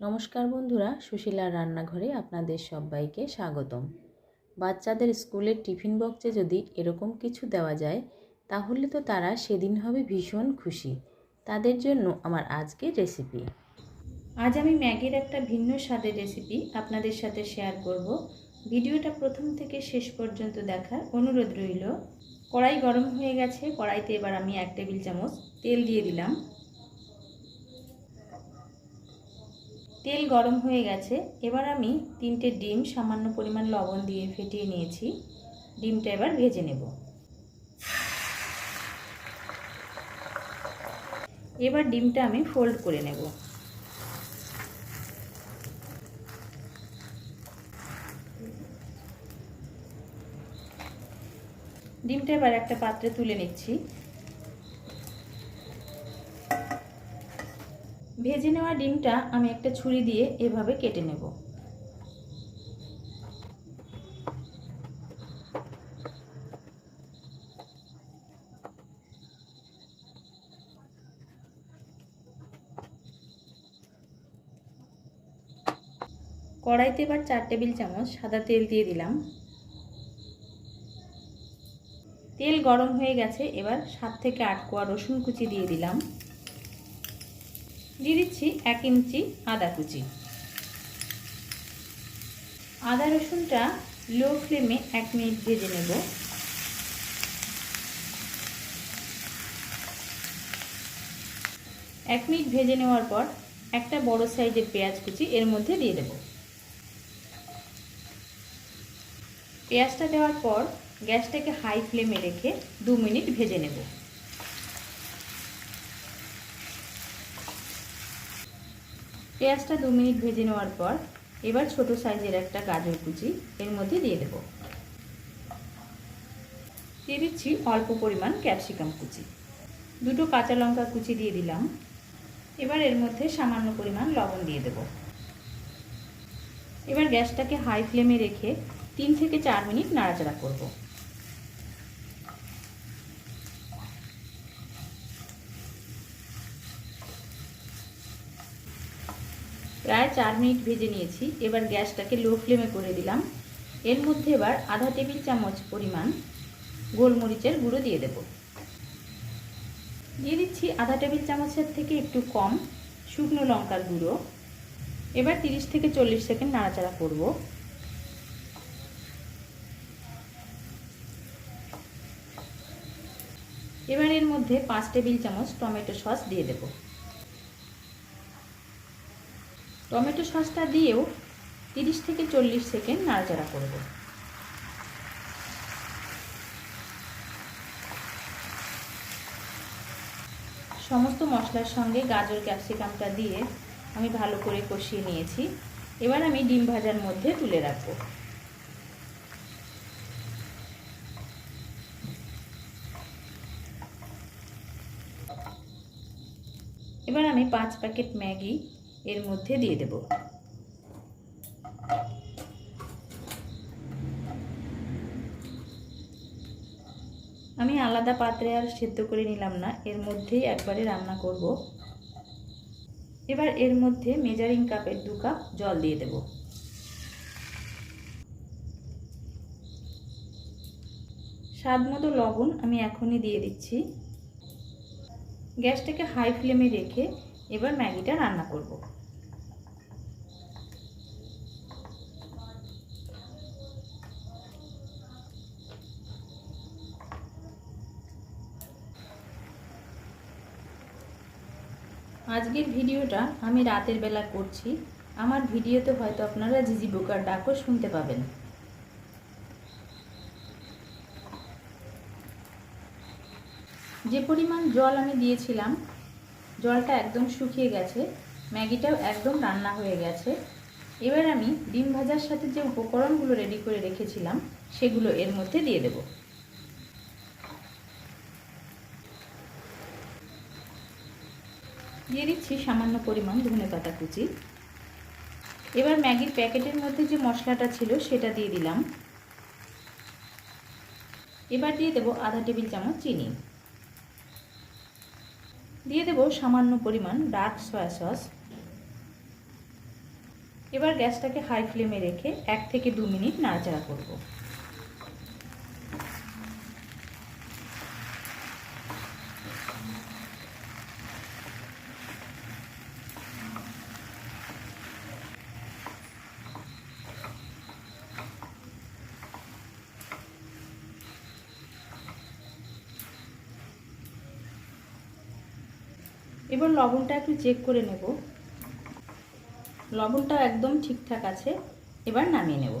নমস্কার বন্ধুরা, সুশীলার রান্নাঘরে আপনাদের সবাইকে স্বাগতম। বাচ্চাদের স্কুলের টিফিন বক্সে যদি এরকম কিছু দেওয়া যায়, তাহলে তো তারা সেদিন হবে ভীষণ খুশি। তাদের জন্য আমার আজকের রেসিপি আজ আমি ম্যাগির একটা ভিন্ন স্বাদের রেসিপি আপনাদের সাথে শেয়ার করব। ভিডিওটা প্রথম থেকে শেষ পর্যন্ত দেখার অনুরোধ রইল। কড়াই গরম হয়ে গেছে, কড়াইতে এবার আমি এক টেবিল চামচ তেল দিয়ে দিলাম। তেল গরম হয়ে গেছে, এবার আমি তিনটে ডিম সামান্য পরিমাণ লবণ দিয়ে ফেটিয়ে নিয়েছি। ডিমটা এবার ভেজে নেব। এবার ডিমটা আমি ফোল্ড করে নেব। ডিমটা এবার একটা পাত্রে তুলে নিচ্ছি। ভেজে নেওয়া ডিমটা আমি একটা ছুরি দিয়ে এভাবে কেটে নেব। কড়াইতে এবার চার টেবিল চামচ সাদা তেল দিয়ে দিলাম। তেল গরম হয়ে গেছে, এবার সাত থেকে আট কোয়া রসুন কুচি দিয়ে দিলাম। দিয়ে দিচ্ছি এক ইঞ্চি আদা কুচি। আদা রসুনটা লো ফ্লেমে এক মিনিট ভেজে নেব। এক মিনিট ভেজে নেওয়ার পর একটা বড় সাইজের পেঁয়াজ কুচি এর মধ্যে দিয়ে দেব। পেঁয়াজটা দেওয়ার পর গ্যাসটাকে হাই ফ্লেমে রেখে দু মিনিট ভেজে নেব। পেঁয়াজটা দু মিনিট ভেজে নেওয়ার পর এবার ছোট সাইজের একটা গাজর কুচি এর মধ্যে দিয়ে দেব। দিয়ে দিচ্ছি অল্প পরিমাণ ক্যাপসিকাম কুচি। দুটো কাঁচা লঙ্কা কুচি দিয়ে দিলাম। এবার এর মধ্যে সামান্য পরিমাণ লবণ দিয়ে দেব। এবার গ্যাসটাকে হাই ফ্লেমে রেখে তিন থেকে চার মিনিট নাড়াচাড়া করব। প্রায় চার মিনিট ভেজে নিয়েছি। এবার গ্যাসটাকে লো ফ্লেমে করে দিলাম। এর মধ্যে এবার আধা টেবিল চামচ পরিমাণ গোলমরিচের গুঁড়ো দিয়ে দেব। দিয়ে দিচ্ছি আধা টেবিল চামচের থেকে একটু কম শুকনো লঙ্কার গুঁড়ো। এবার তিরিশ থেকে চল্লিশ সেকেন্ড নাড়াচাড়া করব। এবার এর মধ্যে পাঁচ টেবিল চামচ টমেটো সস দিয়ে দেবো। টমেটো সসটা দিয়েও তিরিশ থেকে চল্লিশ সেকেন্ড নাড়াচাড়া করব। সমস্ত মশলার সঙ্গে গাজর ক্যাপসিকামটা দিয়ে আমি ভালো করে কষিয়ে নিয়েছি। এবার আমি ডিম ভাজার মধ্যে তুলে রাখব। এবার আমি পাঁচ প্যাকেট ম্যাগি এর মধ্যে দিয়ে দেব। আমি আলাদা পাত্রে আর সেদ্ধ করে নিলাম না, এর মধ্যেই একবারে রান্না করব। এবার এর মধ্যে মেজারিং কাপের দু কাপ জল দিয়ে দেব। স্বাদ মতো লবণ আমি এখনই দিয়ে দিচ্ছি। গ্যাসটাকে হাই ফ্লেমে রেখে এবার ম্যাগিটা রান্না করব। আজকের ভিডিওটা আমি রাতের বেলা করছি। আমার ভিডিওতে হয়তো আপনারা জিজি বোকার ডাকও শুনতে পাবেন। যে পরিমাণ জল আমি দিয়েছিলাম জলটা একদম শুকিয়ে গেছে, ম্যাগিটাও একদম রান্না হয়ে গেছে। এবার আমি ডিম ভাজার সাথে যে উপকরণগুলো রেডি করে রেখেছিলাম, সেগুলো এর মধ্যে দিয়ে দেব। দিয়ে দিচ্ছি সামান্য পরিমাণ ধনে পাতা কুচি। এবার ম্যাগির প্যাকেটের মধ্যে যে মশলাটা ছিল, সেটা দিয়ে দিলাম। এবার দিয়ে দেব আধা টেবিল চামচ চিনি। দিয়ে দেব সামান্য পরিমাণ ডার্ক সয়া সস এবার গ্যাসটাকে হাই ফ্লেমে রেখে এক থেকে দু মিনিট নাড়াচাড়া করব। এবার লবণটা একটু চেক করে নেব। লবণটা একদম ঠিকঠাক আছে এবার নামিয়ে নেব।